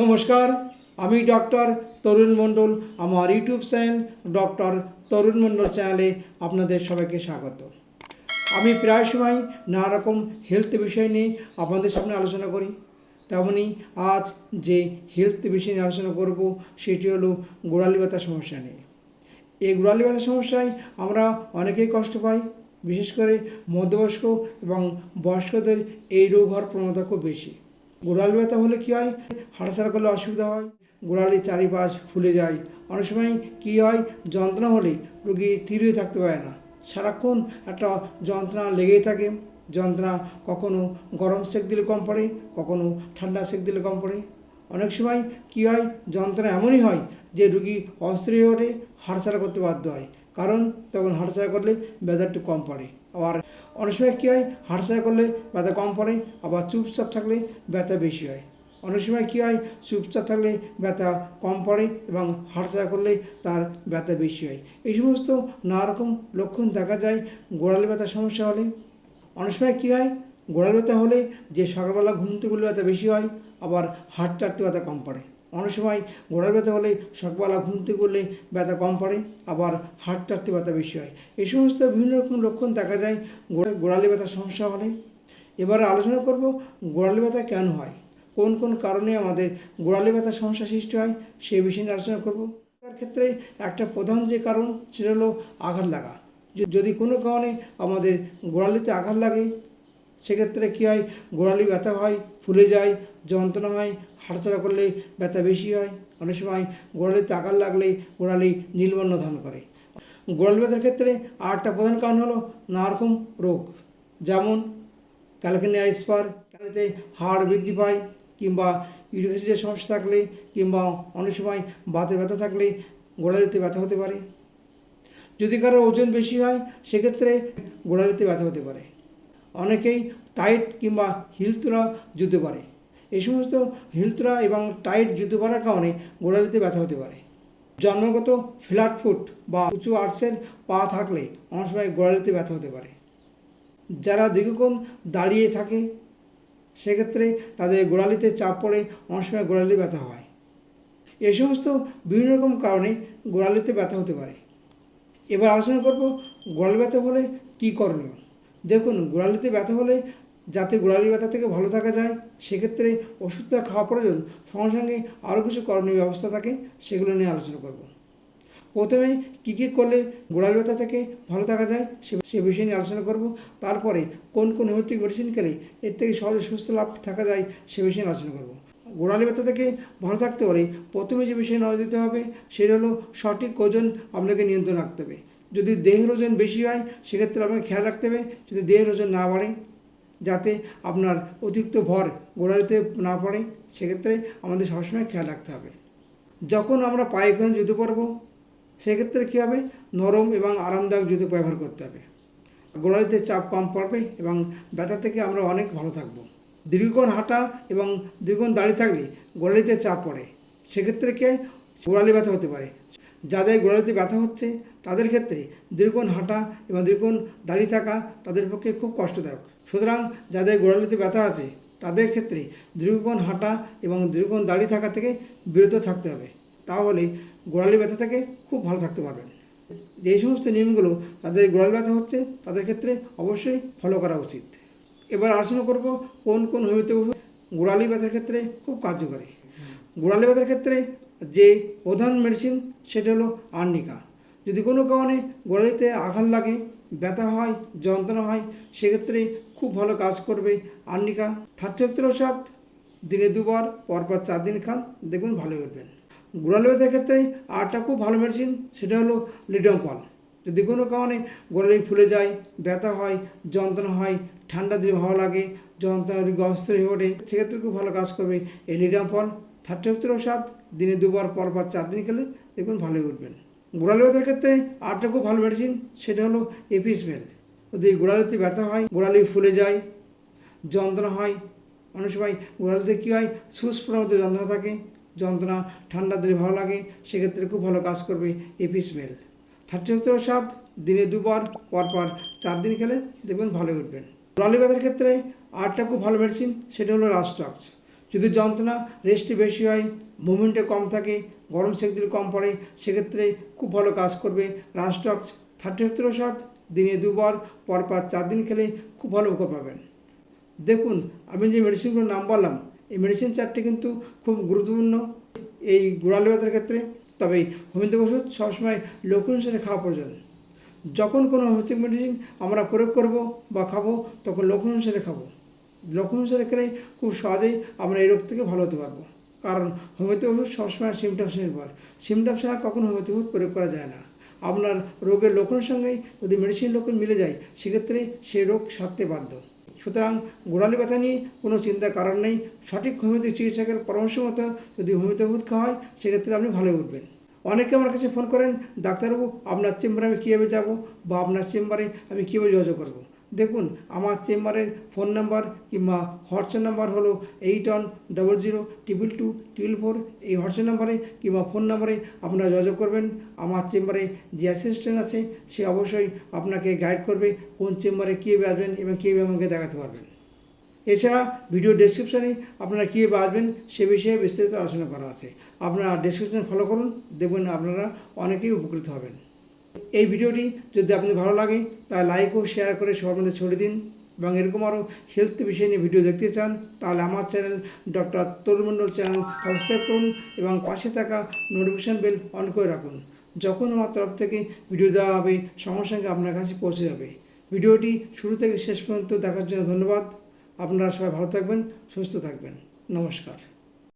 নমস্কার, আমি ডক্টর তরুণ মণ্ডল। আমার YouTube channel doctor Tarun Mondal চ্যানেলে আপনাদের সবাইকে স্বাগত। আমি প্রায় সময় নানা রকম হেলথ বিষয় নিয়ে আপনাদের সামনে আলোচনা করি। তেমনি আজ যে হেলথ বিষয় নিয়ে আলোচনা করব, সেটি হলো গোড়ালি ব্যথা সমস্যা নিয়ে। এই গোড়ালি ব্যথা সমস্যায় আমরা অনেকেই কষ্ট পাই, বিশেষ করে মধ্যবয়স্ক এবং বয়স্কদের এই রোগ হওয়ার প্রবণতা খুব বেশি। গোড়ালি ব্যথা হলে কী হয়? হাঁটাচলা করলে অসুবিধা হয়, গোড়ালির চারিপাশ ফুলে যায়। অনেক সময় কী হয়? যন্ত্রণা হলে রোগী হয়ে থাকতে পারে না। সারাক্ষণ একটা যন্ত্রণা লেগেই থাকে। যন্ত্রণা কখনো গরম সেক দিলে কম পড়ে, কখনো ঠান্ডা সেক দিলে কম পড়ে। অনেক সময় কী হয়? যন্ত্রণা এমনই হয় যে রুগী অস্থির হয়ে ওঠে হাঁটাচলা করতে বাধ্য হয়। কারণ তখন হাঁটাচলা করলে ব্যথা একটু কম পড়ে। আবার অনেক সময় কী হয় হাঁটাচলা করলে ব্যথা কম পড়ে, আবার চুপচাপ থাকলে ব্যথা বেশি হয়। অনেক সময় কী হয়, চুপচাপ থাকলে ব্যথা কম পড়ে এবং হাঁটাচলা করলে তার ব্যথা বেশি হয়। এই সমস্ত নানারকম লক্ষণ দেখা যায় গোড়ালি ব্যথা সমস্যা হলে। অনেক সময় কী হয়, গোড়াল ব্যথা হলে যে সকালবেলা ঘুম থেকে ব্যথা বেশি হয়, আবার হাট টাটতে ব্যথা কম পড়ে। অনেক সময় গোড়াল ব্যথা হলে সকালবেলা ঘুম থেকে উঠলে ব্যথা কম পড়ে, আবার হাট টাটতে ব্যথা বেশি হয়। এই সমস্ত বিভিন্ন রকম লক্ষণ দেখা যায় গোড়া- গোড়ালি ব্যথা সমস্যা হলে। এবারে আলোচনা করব গোড়ালি ব্যথা কেন হয়? কোন কোন কারণে আমাদের গোড়ালি ব্যথা সমস্যা সৃষ্টি হয়? সেই বিষয়ে নিয়ে আলোচনা করব। তার ক্ষেত্রে একটা প্রধান যে কারণ সেটা হলো আঘাত লাগা। যদি কোনো কারণে আমাদের গোড়ালিতে আঘাত লাগে সেক্ষেত্রে কী হয়? গোড়ালি ব্যথা হয়, ফুলে যায়, যন্ত্রণা হয় হাঁটাচলা করলে ব্যথা বেশি হয়। অনেক সময় গোড়ালিতে আঘাত লাগলে গোড়ালি নীলবর্ণ ধারণ করে। গোড়ালি ব্যথার ক্ষেত্রে একটা প্রধান কারণ হলো নানারকম রোগ, যেমন ক্যালকানিয়া স্পার ক্যালকানিতে হাড় বৃদ্ধি পায় কিংবা ইউরিক সমস্যা থাকলে কিংবা অনেক সময় বাতের ব্যথা থাকলে গোড়ালিতে ব্যথা হতে পারে। যদি কারও ওজন বেশি হয়, সেক্ষেত্রে গোড়ালিতে ব্যথা হতে পারে। অনেকেই টাইট কিংবা হিলতোলা জুতো পারে। এই সমস্ত হিলতোলা এবং টাইট জুতো পরার কারণে গোড়ালিতে ব্যথা হতে পারে। জন্মগত ফ্ল্যাট ফুট বা উঁচু আর্টসের পা থাকলে অনেক সময় গোড়ালিতে ব্যথা হতে পারে। যারা দীর্ঘক্ষণ দাঁড়িয়ে থাকে, সেক্ষেত্রে তাদের গোড়ালিতে চাপ পড়ে অনেক সময় গোড়ালি ব্যথা হয়। এই সমস্ত বিভিন্ন রকম কারণে গোড়ালিতে ব্যথা হতে পারে। এবার আলোচনা করব গোড়ালি ব্যথা হলে কী করণীয়? দেখুন, গোড়ালিতে ব্যথা হলে যাতে গোড়ালি ব্যথা থেকে ভালো থাকা যায়, সেক্ষেত্রে ওষুধটা খাওয়া প্রয়োজন, সঙ্গে সঙ্গে আরও কিছু করণীয় ব্যবস্থা থাকে, সেগুলো নিয়ে আলোচনা করব। প্রথমে কী কী করলে গোড়ালি ব্যথা থেকে ভালো থাকা যায়, সে সে বিষয়ে নিয়ে আলোচনা করব। তারপরে কোন কোন হোমিওপ্যাথিক মেডিসিন খেলে এর থেকে সহজে সুস্থ লাভ থাকা যায়, সে বিষয়ে নিয়ে আলোচনা করব। গোড়ালি ব্যথা থেকে ভালো থাকতে হলে প্রথমে যে বিষয়ে নজর দিতে হবে, সেটা হলো সঠিক ওজন আপনাকে নিয়ন্ত্রণ রাখতে হবে। যদি দেহের ওজন বেশি হয়, সেক্ষেত্রে আপনাকে খেয়াল রাখতে হবে, যদি দেহের ওজন না বাড়ে, যাতে আপনার অতিরিক্ত ভর গোড়ালিতে না পড়ে, সেক্ষেত্রে আমাদের সবসময় খেয়াল রাখতে হবে। যখন আমরা পায়ে কোনো জুতো পরবো, সেক্ষেত্রে কী হবে? নরম এবং আরামদায়ক জুতো ব্যবহার করতে হবে। গোড়ালিতে চাপ কম পড়বে এবং ব্যথা থেকে আমরা অনেক ভালো থাকব। দীর্ঘক্ষণ হাঁটা এবং দীর্ঘক্ষণ দাঁড়িয়ে থাকলে গোড়ালিতে চাপ পড়ে, সেক্ষেত্রে কে গোড়ালি ব্যথা হতে পারে। যাদের গোড়ালিতে ব্যথা হচ্ছে, তাদের ক্ষেত্রে দীর্ঘক্ষণ হাঁটা এবং দীর্ঘক্ষণ দাঁড়িয়ে থাকা তাদের পক্ষে খুব কষ্টদায়ক। সুতরাং যাদের গোড়ালিতে ব্যথা আছে, তাদের ক্ষেত্রে দীর্ঘক্ষণ হাঁটা এবং দীর্ঘক্ষণ দাঁড়িয়ে থাকা থেকে বিরত থাকতে হবে। তাহলে গোড়ালি ব্যথা থেকে খুব ভালো থাকতে পারবেন। যে সমস্ত নিয়মগুলো তাদের গোড়ালি ব্যথা হচ্ছে, তাদের ক্ষেত্রে অবশ্যই ফলো করা উচিত। এবার আলোচনা করব কোন কোন হোমিওপ্যাথি গোড়ালি ব্যথার ক্ষেত্রে খুব কার্যকরী। গোড়ালি ব্যথার ক্ষেত্রে যে প্রধান মেডিসিন সেটা হলো আর্নিকা। যদি কোনো কারণে গোড়ালিতে আঘাত লাগে, ব্যথা হয়, যন্ত্রণা হয়, সেক্ষেত্রে খুব ভালো কাজ করবে আর্নিকা। থার্টি সাত দিনে দুবার, পরপর চার দিন খান, দেখবেন ভালো উঠবেন গোড়ালি ব্যথার ক্ষেত্রে আরটা খুব ভালো মেডিসিন সেটা হলো লিডম ফল যদি কোনো কারণে গোড়ালি ফুলে যায়, ব্যথা হয়, যন্ত্রণা হয়, ঠান্ডা দিলে ভালো লাগে, যন্ত্রণা হয়ে ওঠে, সেক্ষেত্রে খুব ভালো কাজ করবে এই লিডাম ফল থার্টি ওষুধ দিনে দুবার পরপর চার দিন খেলে দেখবেন ভালো উঠবেন। গোড়ালি ব্যথার ক্ষেত্রে আরটা খুব ভালো মেডিসিন সেটা হলো এপিসমেল যদি গোড়ালিতে ব্যথা হয়, গোড়ালি ফুলে যায়, যন্ত্রণা হয়, অনেক সময় গোড়ালিতে কী হয় সুস্পর মতো যন্ত্রণা থাকে, যন্ত্রণা ঠান্ডা দিলে ভালো লাগে, সেক্ষেত্রে খুব ভালো কাজ করবে এপিসমেল থার্টি ওষুধ দিনে দুবার পরপর চার দিন খেলে দেখবেন ভালো উঠবেন। গোড়ালি ব্যথার ক্ষেত্রে আরটা খুব ভালো মেডিসিন সেটা হলো রাস্টক্স যদি যন্ত্রণা রেস্টে বেশি হয় মুভমেন্টে কম থাকে, গরম সেক দিলে কম পড়ে, সেক্ষেত্রে খুব ভালো কাজ করবে। রাস্টক্স থার্টি সত্তর ওষুধ দিনে দুবার, পরপর চার দিন খেলে খুব ভালো উপকার পাবেন। দেখুন, আমি যে মেডিসিনগুলোর নাম বললাম, এই মেডিসিন চারটি কিন্তু খুব গুরুত্বপূর্ণ এই গোড়ালি ব্যথার ক্ষেত্রে। তবে হোমিওপ্যাথিক ওষুধ সবসময় লক্ষণ অনুসারে খাওয়া প্রয়োজন। যখন কোনো হোমিওপ্যাথিক মেডিসিন আমরা প্রয়োগ করব বা খাব, তখন লক্ষণ অনুসারে খাব। লক্ষণ অনুসারে খেলে খুব সহজেই আমরা এই রোগ থেকে ভালো হতে পারব। কারণ হোমিওপ্যাথিক ওষুধ সবসময় সিমটমস নির্ভর। সিমটমস ছাড়া কখনো হোমিওপ্যাথিক ওষুধ প্রয়োগ করা যায় না। আপনার রোগের লক্ষণের সঙ্গে যদি মেডিসিন লক্ষণ মিলে যায়, সেক্ষেত্রে সেই রোগ সারতে বাধ্য। সুতরাং গোড়ালি ব্যথা নিয়ে কোনো চিন্তার কারণ নেই। সঠিক হোমিওপ্যাথিক চিকিৎসকের পরামর্শ মতো যদি হোমিওপ্যাথিক ওষুধ খাওয়া হয়, সেক্ষেত্রে আপনি ভালো উঠবেন। অনেকে আমার কাছে ফোন করেন, ডাক্তারবাবু, আপনার চেম্বারে আমি কীভাবে যাব বা আপনার চেম্বারে আমি কীভাবে যোগাযোগ করব? দেখুন, আমার চেম্বারের ফোন নাম্বার কিংবা হোয়াটসঅ্যাপ নাম্বার হলো eight one double zero triple two triple four. এই হোয়াটসঅ্যাপ নাম্বারে কিংবা ফোন নাম্বারে আপনারা যোগাযোগ করবেন। আমার চেম্বারে যে অ্যাসিস্ট্যান্ট আছে, সে অবশ্যই আপনাকে গাইড করবে কোন চেম্বারে কীভাবে আসবেন এবং কীভাবে আমাকে দেখাতে পারবেন। এছাড়া ভিডিও ডেসক্রিপশানে আপনারা কীভাবে আসবেন, সে বিষয়ে বিস্তারিত আলোচনা করা আছে। আপনারা ডেসক্রিপশন ফলো করুন, দেখবেন আপনারা অনেকেই উপকৃত হবেন। এই ভিডিওটি যদি আপনি ভালো লাগে তা লাইক ও শেয়ার করে সবার মধ্যে ছড়িয়ে দিন। এবং এরকম আরও হেলথ বিষয় নিয়ে ভিডিও দেখতে চান, তাহলে আমার channel doctor Tarun Mondal channel subscribe করুন এবং পাশে থাকা নোটিফিকেশান বেল অন করে রাখুন। যখন আমার তরফ থেকে ভিডিও দেওয়া হবে, সঙ্গে সঙ্গে আপনার কাছে পৌঁছে যাবে। ভিডিওটি শুরু থেকে শেষ পর্যন্ত দেখার জন্য ধন্যবাদ। আপনারা সবাই ভালো থাকবেন, সুস্থ থাকবেন। নমস্কার।